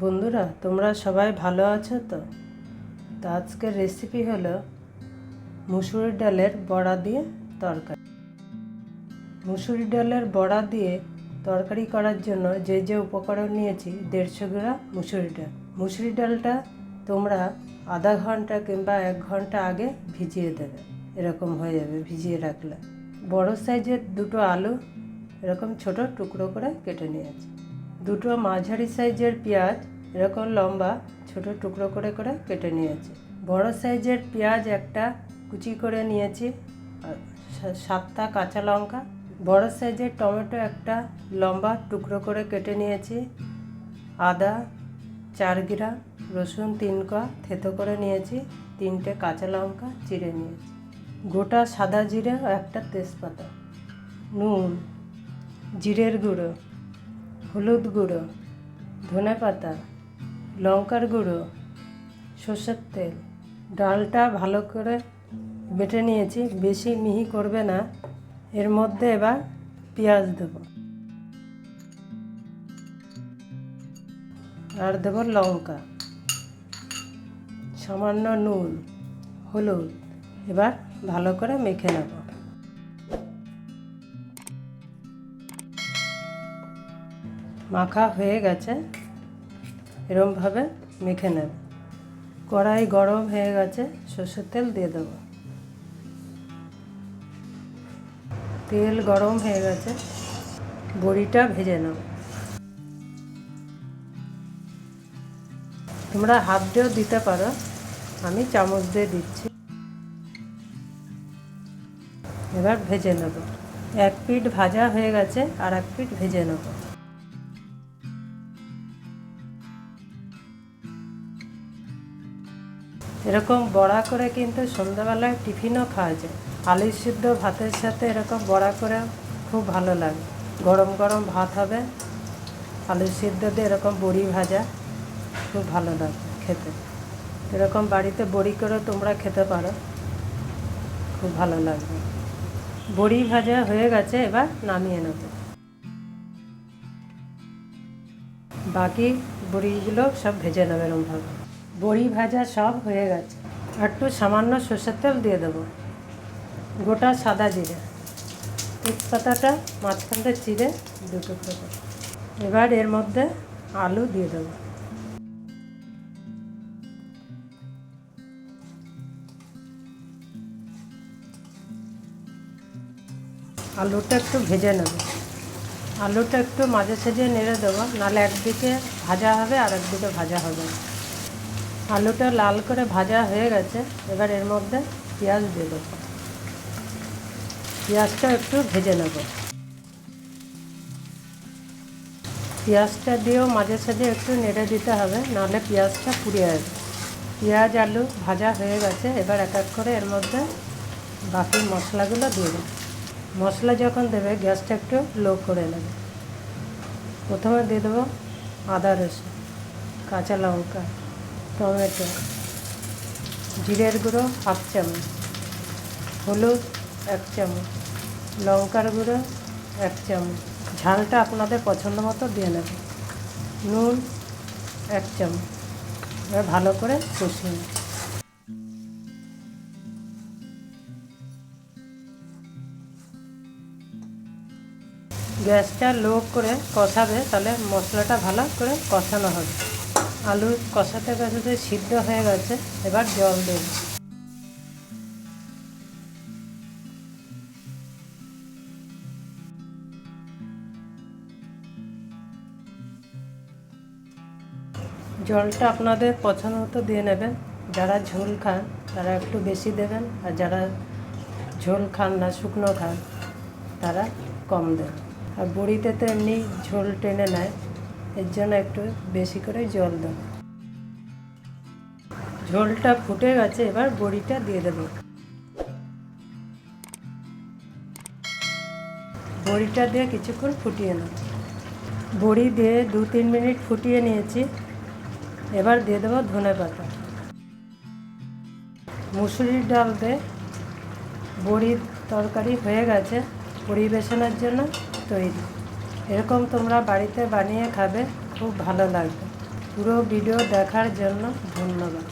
বন্ধুরা, তোমরা সবাই ভালো আছো তো? তো আজকের রেসিপি হলো মুসুরি ডালের বড়া দিয়ে তরকারি। মুসুরি ডালের বড়া দিয়ে তরকারি করার জন্য যে যে উপকরণ নিয়েছি, দেড়শো গ্রাম মুসুরি ডাল। মুসুরি ডালটা তোমরা আধা ঘণ্টা কিংবা এক ঘণ্টা আগে ভিজিয়ে দেবে। এরকম হয়ে যাবে, ভিজিয়ে রাখলে। বড় সাইজের দুটো আলু এরকম ছোট টুকরো করে কেটে নিয়েছি। দুটো মাঝারি সাইজের পেঁয়াজ এরকম লম্বা, ছোট টুকরো করে করে কেটে নিয়েছি। বড় সাইজের পেঁয়াজ একটা কুচি করে নিয়েছি সাতটা কাঁচা লঙ্কা। বড় সাইজের টমেটো একটা লম্বা টুকরো করে কেটে নিয়েছি। আদা, চার গ্রাম, রসুন তিন কোয়া থেতো করে নিয়েছি, তিনটে কাঁচা লঙ্কা চিড়ে নিয়েছি। গোটা সাদা জিরে একটা তেজপাতা, নুন, জিরের গুঁড়ো। হলুদ গুঁড়ো, ধনে পাতা, লঙ্কার গুঁড়ো, সর্ষের তেল। ডালটা ভালো করে বেটে নিয়েছি, বেশি মিহি করবে না। এর মধ্যে এবার পেঁয়াজ দেবো। আর দেবো লঙ্কা। সামান্য নুন, হলুদ, এবার ভালো করে মেখে নেব। মাখা হয়ে গেছে। এরমভাবে মেখে নেব। কড়াই গরম হয়ে গেছে, সর্ষের তেল দিয়ে দেবো। তেল গরম হয়ে গেছে, বড়িটা ভেজে নেব। তোমরা হাত দিয়েও দিতে পারো, আমি চামচ দিয়ে দিচ্ছি। এবার ভেজে নেব। এক পিঠ ভাজা হয়ে গেছে, আর এক পিঠ ভেজে নেব। এরকম বড়া করে কিন্তু সন্ধ্যাবেলায় টিফিনও খাওয়া যায়। আলু সিদ্ধ ভাতের সাথে এরকম বড়া করে খুব ভালো লাগে। গরম গরম ভাত হবে আলু সিদ্ধ দিয়ে এরকম বড়ি ভাজা খুব ভালো লাগে খেতে। এরকম বাড়িতে বড়ি করে তোমরা খেতে পারো, খুব ভালো লাগবে। বড়ি ভাজা হয়ে গেছে, এবার নামিয়ে নেব। বাকি বড়িগুলো সব ভেজে নেবে এরকমভাবে। বড়ি ভাজা সব হয়ে গেছে। একটু সামান্য সর্ষের তেল দিয়ে দেবো। গোটা সাদা জিরে। তেজপাতাটা মাঝখানটা চিড়ে দুটো করে। এবার এর মধ্যে আলু দিয়ে দেবো। আলুটা একটু ভেজে নেব। আলুটা একটু মাঝে সাঝে নেড়ে দেবো। নাহলে একদিকে ভাজা হবে আর একদিকে ভাজা হবে না। আলুটা লাল করে ভাজা হয়ে গেছে, এবার এর মধ্যে পেঁয়াজ দিয়ে দেবো। পেঁয়াজটা একটু ভেজে নেব। পেঁয়াজটা দিয়েও মাঝে সাঝে একটু নেড়ে দিতে হবে, নাহলে পেঁয়াজটা পুড়ে আসবে। পেঁয়াজ আলু ভাজা হয়ে গেছে, এবার এক এক করে এর মধ্যে বাকি মশলাগুলো দিয়ে দেবো। মশলা যখন দেবে, গ্যাসটা একটু লো করে নেবে। প্রথমে দিয়ে দেবো আদা রসুন, কাঁচা লঙ্কা। টমেটো, জিরের গুঁড়ো হাফ চামচ, হলুদ এক চামচ, লঙ্কার গুঁড়ো এক চামচ। ঝালটা আপনাদের পছন্দ মতো দিয়ে নেবেন নুন এক চামচ। ভালো করে কষিয়ে গ্যাসটা লো করে কষাবে, তাহলে মশলাটা ভালো করে কষানো হবে। আলু কষাতে কষাতে সিদ্ধ হয়ে গেছে, এবার জল দেব। জলটা আপনাদের পছন্দ মতো দিয়ে নেবেন। যারা ঝোল খান, তারা একটু বেশি দেবেন, আর যারা ঝোল খান না, শুকনো খান, তারা কম দেন। আর বড়িতে তো এমনি ঝোল টেনে নেয়। এর জন্য একটু বেশি করে জল দেব। ঝোলটা ফুটে গেছে, এবার বড়িটা দিয়ে দেব। বড়িটা দিয়ে কিছুক্ষণ ফুটিয়ে নেব। বড়ি দিয়ে দু তিন মিনিট ফুটিয়ে নিয়েছি। এবার দিয়ে দেবো ধনে পাতা। মুসুরির ডাল দিয়ে বড়ির তরকারি হয়ে গেছে, পরিবেশনের জন্য তৈরি। এরকম তোমরা বাড়িতে বানিয়ে খাবে খুব ভালো লাগবে। পুরো ভিডিও দেখার জন্য ধন্যবাদ।